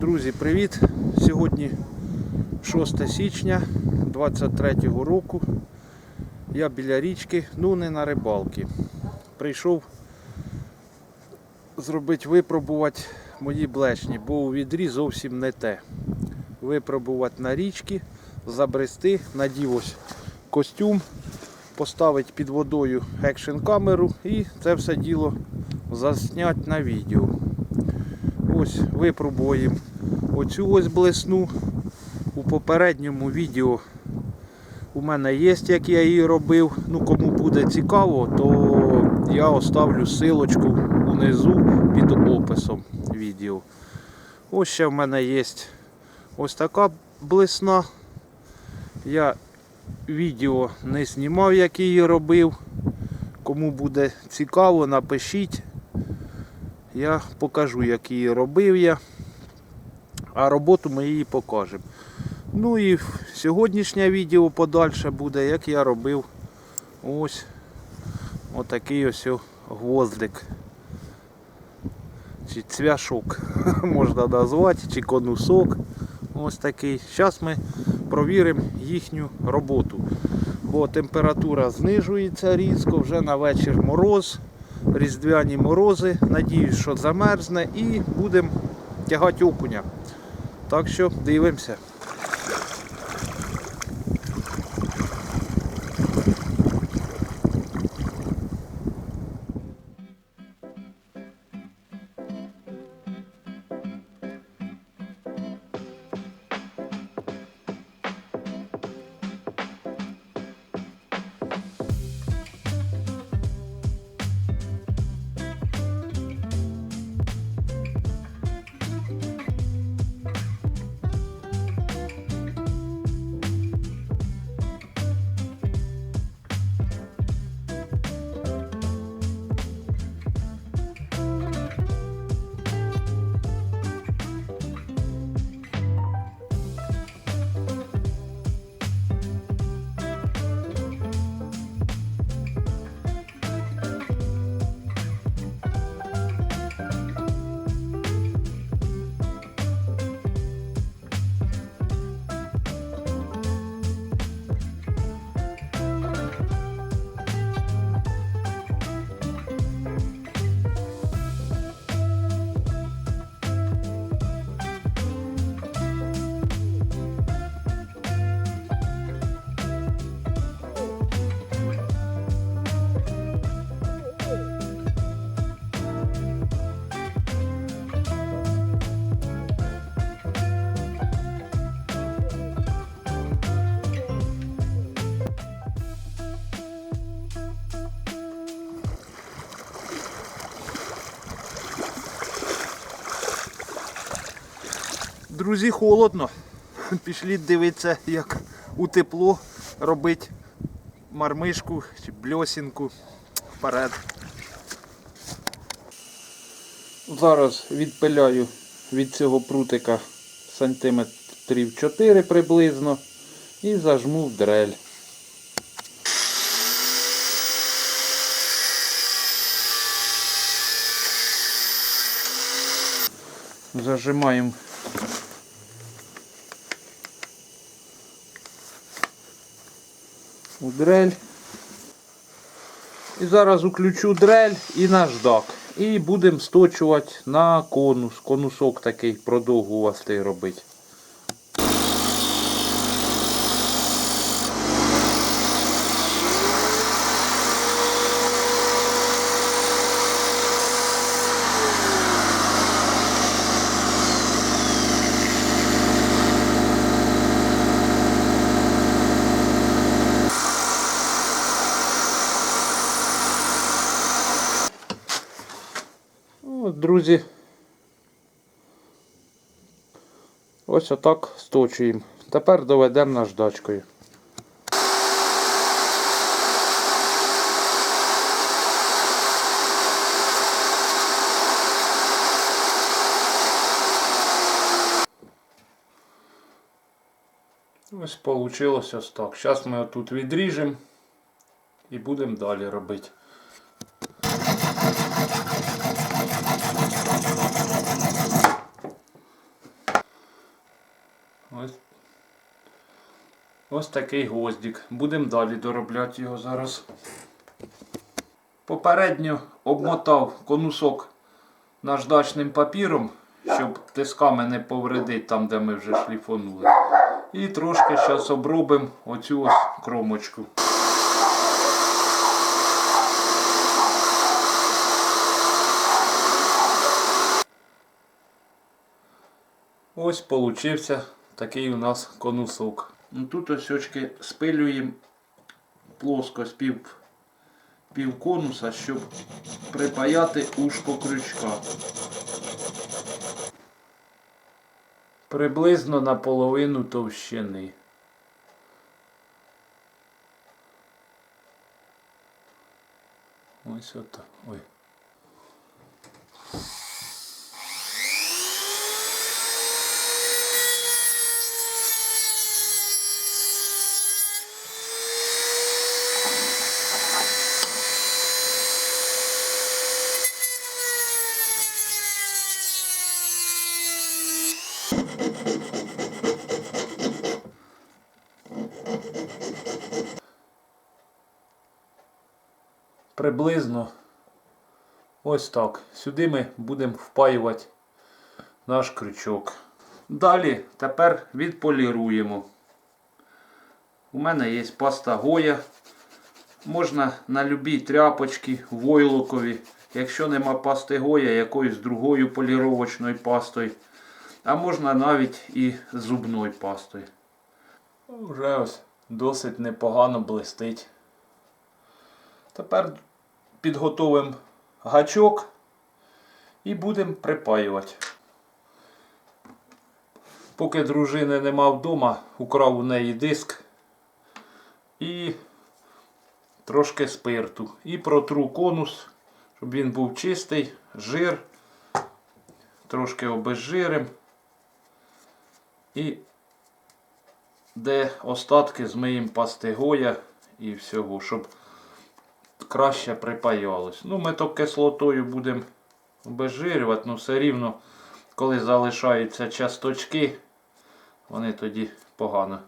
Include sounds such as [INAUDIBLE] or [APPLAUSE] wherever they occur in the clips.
Друзі, привіт! Сьогодні 6 січня 23 року. Я біля річки, ну не на рибалки. Прийшов зробити випробувати мої блешні, бо у відрі зовсім не те. Випробувати на річці, забрести, надів ось костюм, поставити під водою екшн камеру і це все діло заснять на відео. Ось випробуємо оцю ось блесну. У попередньому відео у мене є, як я її робив. Ну, кому буде цікаво, то я оставлю силочку унизу під описом відео. Ось ще в мене є ось така блесна. Я відео не знімав, як її робив. Кому буде цікаво, напишіть. Я покажу, як її робив я. А роботу ми її покажемо. Ну і сьогоднішнє відео подальше буде, як я робив ось отакий ось гвоздик. Чи цвяшок [LAUGHS] можна назвати, чи конусок. Ось такий. Зараз ми провіримо їхню роботу. Бо температура знижується різко, вже на вечір мороз, різдвяні морози. Надіюсь, що замерзне і будемо тягати окуня. Так що дивимося. Друзі, холодно. Пішліть дивитися, як у тепло робить мармишку чи бльосінку вперед. Зараз відпиляю від цього прутика сантиметрів 4 приблизно і зажму в дрель. Зажимаємо дрель. І зараз уключу дрель і наждак. І будемо сточувати на конус. Конусок такий продовгувастий робити. Ну, от, друзі. Ось отак сточуємо. Тепер доведемо наждачкою. Ось вийшло ось так. Зараз ми отут відріжемо і будемо далі робити. Ось, ось такий гвоздик. Будемо далі доробляти його зараз. Попередньо обмотав конусок наждачним папіром, щоб тисками не повредити там, де ми вже шліфонули. І трошки зараз обробимо оцю ось кромочку. Ось получився такий у нас конусок. Ну, Тут ось очки спилюємо плоскость пів, пів конуса, щоб припаяти ушко крючка. Приблизно на половину товщини. Ось ото. Ой. Приблизно ось так. Сюди ми будемо впаювати наш крючок. Далі тепер відполіруємо. У мене є паста Гоя. Можна на любі тряпочки, войлокові. Якщо нема пасти Гоя, якоюсь другою поліровочною пастою. А можна навіть і зубною пастою. Вже ось досить непогано блистить. Тепер підготовимо гачок і будемо припаювати. Поки дружини нема вдома, украв у неї диск і трошки спирту. І протру конус, щоб він був чистий, жир, трошки обезжирим. І де остатки змиємо пастигоя і всього, щоб краще припаялось. Ну, ми то кислотою будемо обезжирювати, але все рівно, коли залишаються часточки, вони тоді погано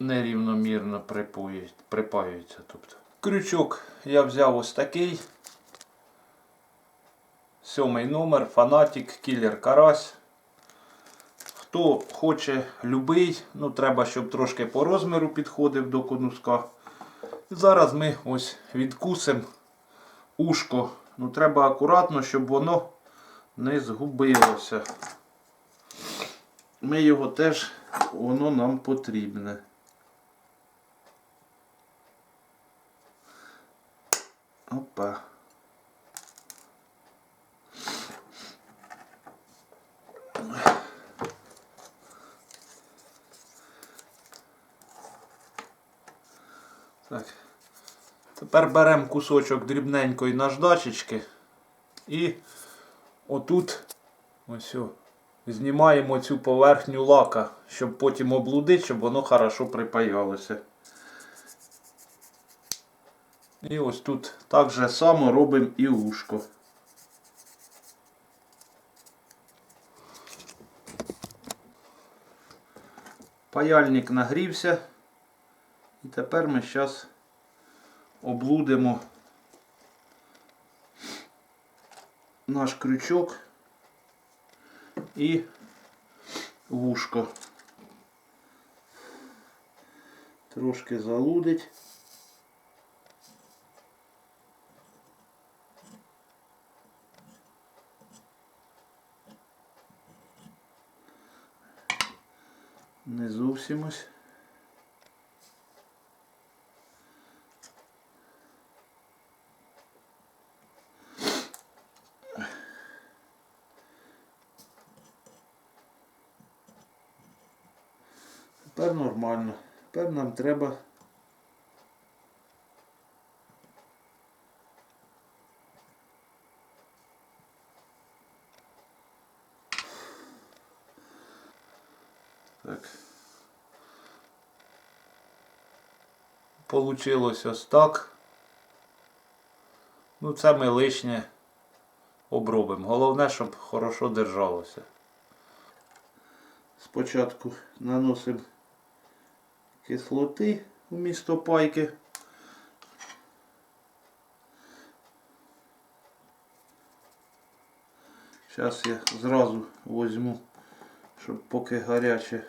нерівномірно припаюються. Тобто. Крючок я взяв ось такий. Сьомий номер, фанатик, кілер карась. Хто хоче любий, ну треба, щоб трошки по розміру підходив до конуска. І зараз ми ось відкусимо ушко. Ну треба акуратно, щоб воно не згубилося. Ми його теж, воно нам потрібне. Опа. Так. Тепер беремо кусочок дрібненької наждачечки і отут ось о, знімаємо цю поверхню лака, щоб потім облудити, щоб воно хорошо припаялося. І ось тут так же само робимо і ушко. Паяльник нагрівся. Тепер ми зараз облудимо наш крючок і вушко. Трошки залудить. Не зовсім ось. Тепер нормально. Тепер нам треба так. Получилось ось так. Ну це ми лишнє обробимо. Головне, щоб хорошо держалося. Спочатку наносимо кислоти у місто пайки. Зараз я зразу возьму, щоб поки гаряче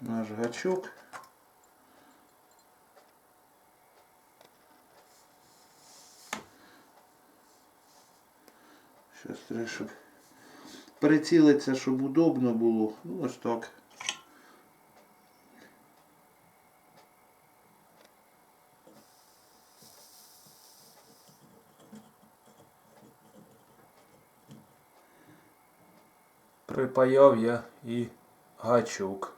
наш гачок. Зараз треба, щоб прицілитися, щоб удобно було. Ну ось так. Припаяв я і гачок.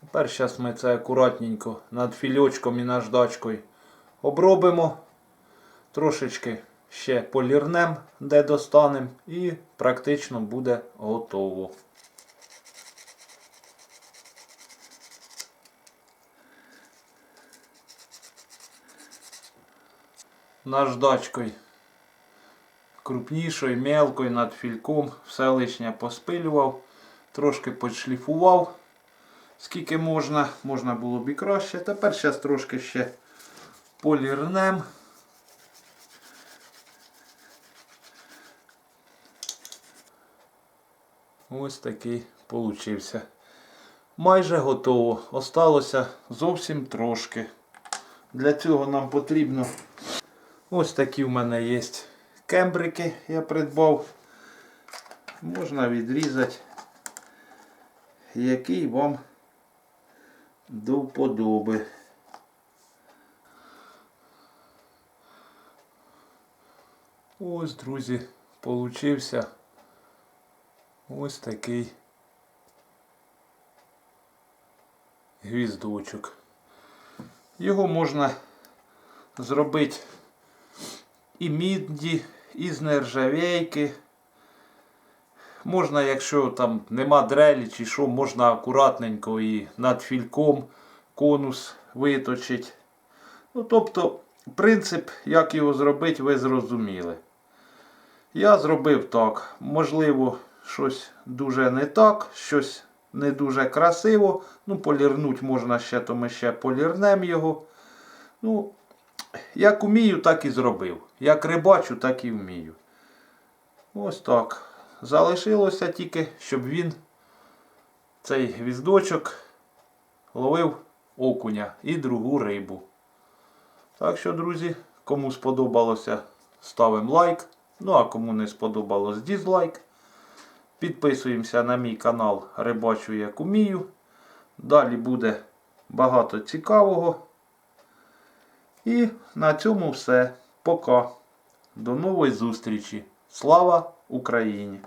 Тепер зараз ми це акуратненько над фільочком і наждачкою обробимо. Трошечки ще полірнем, де достанемо, і практично буде готово. Наждачкою крупнішою, мелкою над фільком, все лишнє поспилював, трошки підшліфував, скільки можна, можна було б і краще. Тепер зараз трошки ще полірнем. Ось такий получився. Майже готово. Осталося зовсім трошки. Для цього нам потрібно ось такі в мене є кембрики, я придбав. Можна відрізати, який вам до вподоби. Ось, друзі, получився ось такий гвіздочок. Його можна зробити і мідді, і з нержавейки. Можна, якщо там нема дрелі чи що, можна акуратненько і над фільком конус виточить. Ну, тобто, принцип, як його зробити, ви зрозуміли. Я зробив так. Можливо, щось дуже не так, щось не дуже красиво. Ну, полірнуть можна ще, то ми ще полірнемо його. Ну, як умію, так і зробив. Як рибачу, так і вмію. Ось так. Залишилося тільки, щоб він, цей гвіздочок, ловив окуня і другу рибу. Так що, друзі, кому сподобалося, ставимо лайк. Ну а кому не сподобалось, дізлайк. Підписуємося на мій канал Рибачу як умію. Далі буде багато цікавого. І на цьому все. Пока. До нової зустрічі. Слава Україні!